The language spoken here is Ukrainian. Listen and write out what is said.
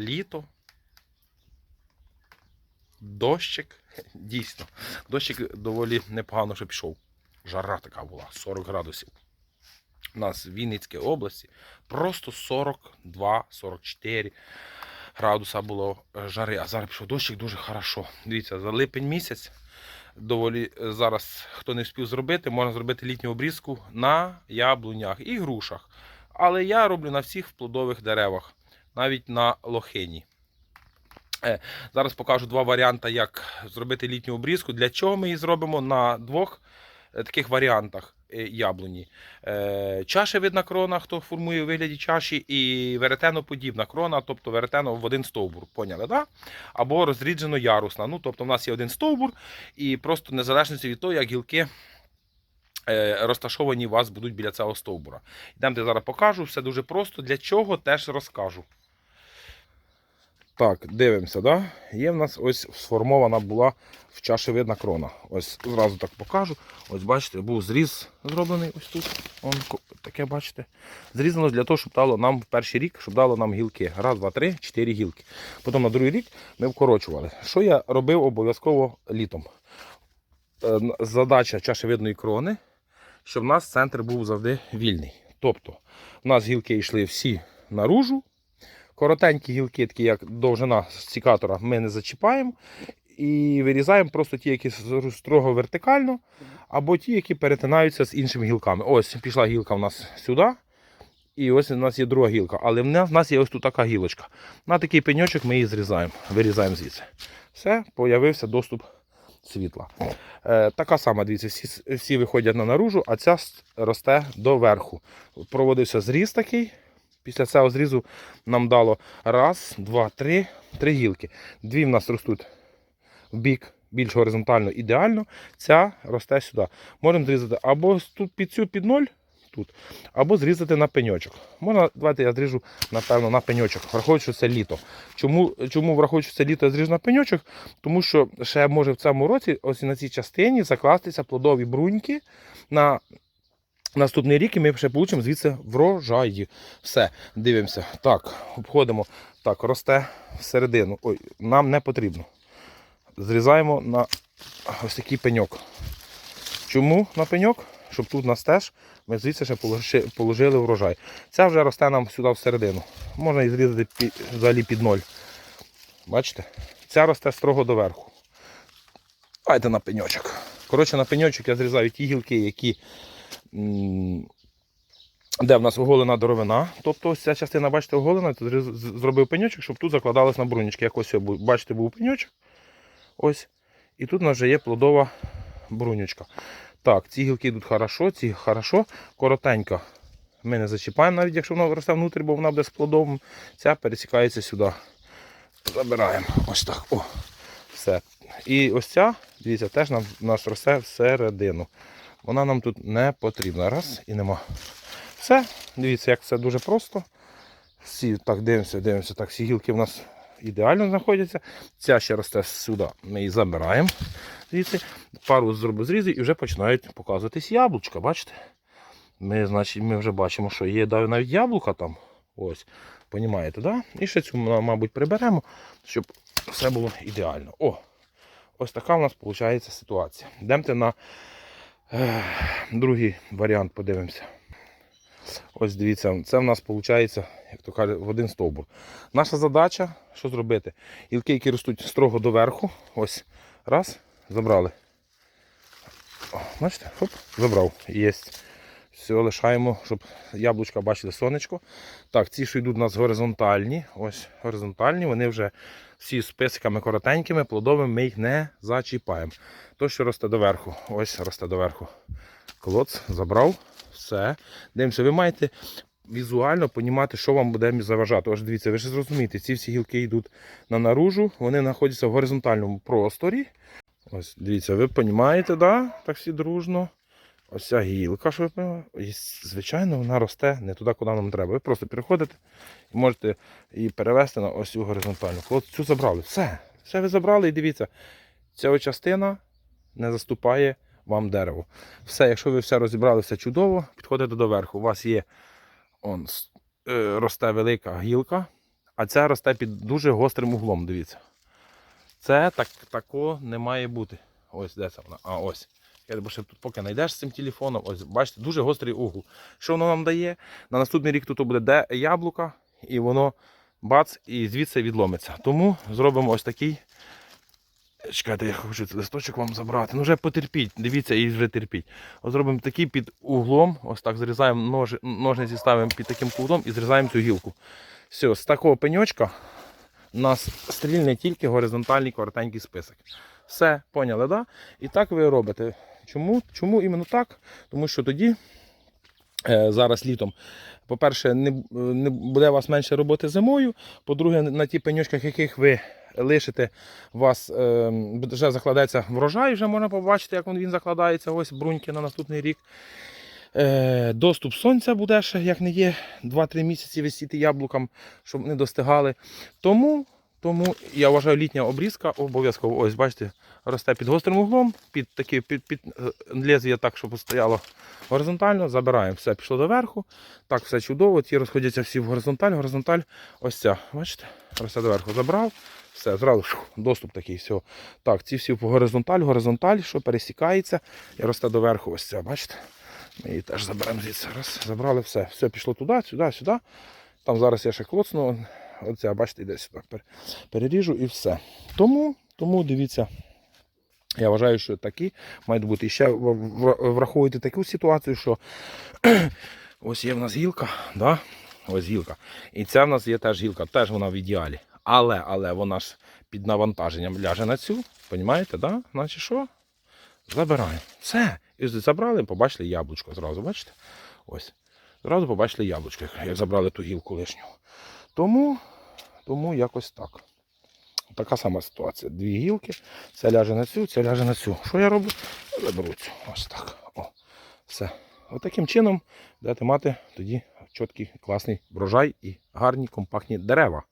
літо. Дощик. Дійсно. Дощик доволі непогано що пішов. Жара така була, 40 градусів. У нас в Вінницькій області просто 42-44 градуса було е, жари. А зараз пішов дощик дуже хорошо. Дивіться, за липень місяць доволі е, зараз, хто не встиг зробити, можна зробити літню обрізку на яблунях і грушах. Але я роблю на всіх плодових деревах, навіть на лохині. Е, Зараз покажу два варіанти, як зробити літню обрізку. Для чого ми її зробимо на двох е, таких варіантах е, яблуні. Чашевидна крона, хто формує у вигляді чаші, і веретеноподібна крона, тобто веретено в один стовбур. Поняли, да? Або розріджено ярусна. Ну, тобто, в нас є один стовбур, і просто незалежно від того, як гілки. Розташовані у вас будуть біля цього стовбура. Йдемте зараз покажу, все дуже просто. Для чого теж розкажу. Так, дивимося, да? Є в нас ось сформована була в чашевидна крона. Ось зразу так покажу. Ось бачите, був зріз зроблений ось тут. Он, таке бачите. Зрізано для того, щоб дало нам перший рік, щоб дало нам гілки. Раз, два, три, чотири гілки. Потім на другий рік ми вкорочували. Що я робив обов'язково літом? Е, Задача чашевидної крони, щоб в нас центр був завжди вільний. Тобто, в нас гілки йшли всі наружу. Коротенькі гілки, такі як довжина стікатора, ми не зачіпаємо. І вирізаємо просто ті, які строго вертикально, або ті, які перетинаються з іншими гілками. Ось пішла гілка у нас сюди. І ось у нас є друга гілка. Але в нас, є ось тут така гілочка. На такий пеньочок ми її зрізаємо, вирізаємо звідси. Все, появився доступ світла. Е, така сама, дивіться, всі, всі виходять на наружу, а ця росте доверху. Проводився зріз такий. Після цього зрізу нам дало раз, два, три, три гілки. Дві в нас ростуть в бік, більш горизонтально, ідеально. Ця росте сюди. Можемо зрізати або тут під цю під ноль, тут, або зрізати на пеньочок. Можна, давайте я зріжу, напевно, на пеньочок, враховуючи, що це літо. Чому, чому враховуючи, що це літо, я зріжу на пеньочок? Тому що ще може в цьому році, ось на цій частині, закластися плодові бруньки на наступний рік, і ми ще получимо звідси врожаї. Все, дивимося. Так, обходимо. Так, росте всередину. Ой, нам не потрібно. Зрізаємо на ось такий пеньок. Чому на пеньок? Щоб тут нас теж ми звідси ще положили врожай. Ця вже росте нам сюди всередину. Можна і зрізати взагалі під ноль. Бачите? Ця росте строго доверху. Давайте на пеньочок. Коротше, на пеньочок я зрізаю ті гілки, які. Де в нас оголена дровина, тобто ось ця частина, бачите, оголена, то зробив пеньочок, щоб тут закладалось на брунічки. Як ось, бачите, був пеньочок. Ось. І тут у нас вже є плодова брунючка. Так, ці гілки йдуть хорошо, ці хорошо, коротенько. Ми не зачіпаємо, навіть якщо вона росте внутрі, бо вона буде з плодом. Ця пересікається сюди. Забираємо. Ось так. О, все. І ось ця, дивіться, теж нам, нас росте всередину. Вона нам тут не потрібна. Раз і нема. Все, дивіться, як все дуже просто. Всі так дивимося, дивимося. Так, всі гілки в нас ідеально знаходяться. Ця ще росте сюди. Ми її забираємо. Звідси. Пару зробив зрізів і вже починають показуватись яблучка. Бачите? Ми, значить, ми вже бачимо, що є навіть яблука там. Ось. Понімаєте, да? І ще цю, мабуть, приберемо, щоб все було ідеально. О! Ось така у нас виходить ситуація. Йдемте на другий варіант, подивимося. Ось дивіться, це в нас виходить, як то кажуть, в один стовбур. Наша задача, що зробити? Гілки, які ростуть строго доверху, ось, раз, забрали. О, бачите, хоп, забрав. Єсть. Все, лишаємо, щоб яблучка бачили сонечко. Так, ці, що йдуть у нас горизонтальні, ось горизонтальні, вони вже всі з писиками коротенькими, плодовими ми їх не зачіпаємо. То, що росте доверху, ось росте доверху. Колодц забрав. Все. Дивимося, ви маєте візуально розуміти, що вам буде заважати. Ось дивіться, ви ж зрозумієте, ці всі гілки йдуть на наружу, вони знаходяться в горизонтальному просторі. Ось, дивіться, ви розумієте, да? так всі дружно. Ось ця гілка, що ви і, звичайно, вона росте не туди, куди нам треба. Ви просто переходите і можете її перевести на ось цю горизонтальну. От цю забрали. Все. Все ви забрали і дивіться, ця частина не заступає вам дерево. Все, якщо ви все розібрали, все чудово, підходите до верху. У вас є он, е, росте велика гілка, а ця росте під дуже гострим углом, дивіться. Це так, тако не має бути. Ось де це вона. А ось. Я тебе ще тут поки знайдеш з цим телефоном. Ось, бачите, дуже гострий угол. Що воно нам дає? На наступний рік тут буде де яблука, і воно бац, і звідси відломиться. Тому зробимо ось такий. Чекайте, я хочу цей листочок вам забрати. Ну вже потерпіть, дивіться і вже терпіть. Ось зробимо такий під углом. Ось так зрізаємо нож, ножниці, ставимо під таким кутом і зрізаємо цю гілку. Все, з такого пеньочка у нас стрільне тільки горизонтальний коротенький список. Все, поняли, да? І так ви робите. Чому? Чому іменно так? Тому що тоді, е, зараз літом, по-перше, не, не буде у вас менше роботи зимою. По-друге, на ті пеньочках, яких ви лишите, у вас е, вже закладається врожай, вже можна побачити, як він, закладається. Ось бруньки на наступний рік. Е, доступ сонця буде ще, як не є, 2-3 місяці висіти яблукам, щоб не достигали. Тому, тому я вважаю, літня обрізка обов'язково. Ось, бачите, росте під гострим углом, під такі, під, під е, лезвія так, щоб стояло горизонтально. Забираємо. Все пішло доверху. Так, все чудово. Ті розходяться всі в горизонталь. Горизонталь ось ця. Бачите? Росте доверху. Забрав. Все, зразу шух, доступ такий. Все. Так, ці всі в горизонталь, горизонталь, що пересікається і росте доверху. Ось ця, бачите? Ми її теж заберемо звідси. Раз, забрали все. Все пішло туди, сюди, сюди. Там зараз я ще клоцну. Оця, бачите, йде сюди. Переріжу і все. Тому, тому дивіться. Я вважаю, що такі мають бути. І ще враховуйте таку ситуацію, що ось є в нас гілка, да? ось гілка. І ця в нас є теж гілка, теж вона в ідеалі. Але, але вона ж під навантаженням ляже на цю. Понімаєте, да? Значить що? Забираємо. Все. І забрали, побачили яблучко зразу, бачите? Ось. Зразу побачили яблучко, як забрали ту гілку лишню. Тому, тому якось так. Така сама ситуація. Дві гілки. Це ляже на цю, це ляже на цю. Що я роблю? Заберу цю. Ось так. О, все. Отаким чином будете мати тоді чіткий, класний врожай і гарні компактні дерева.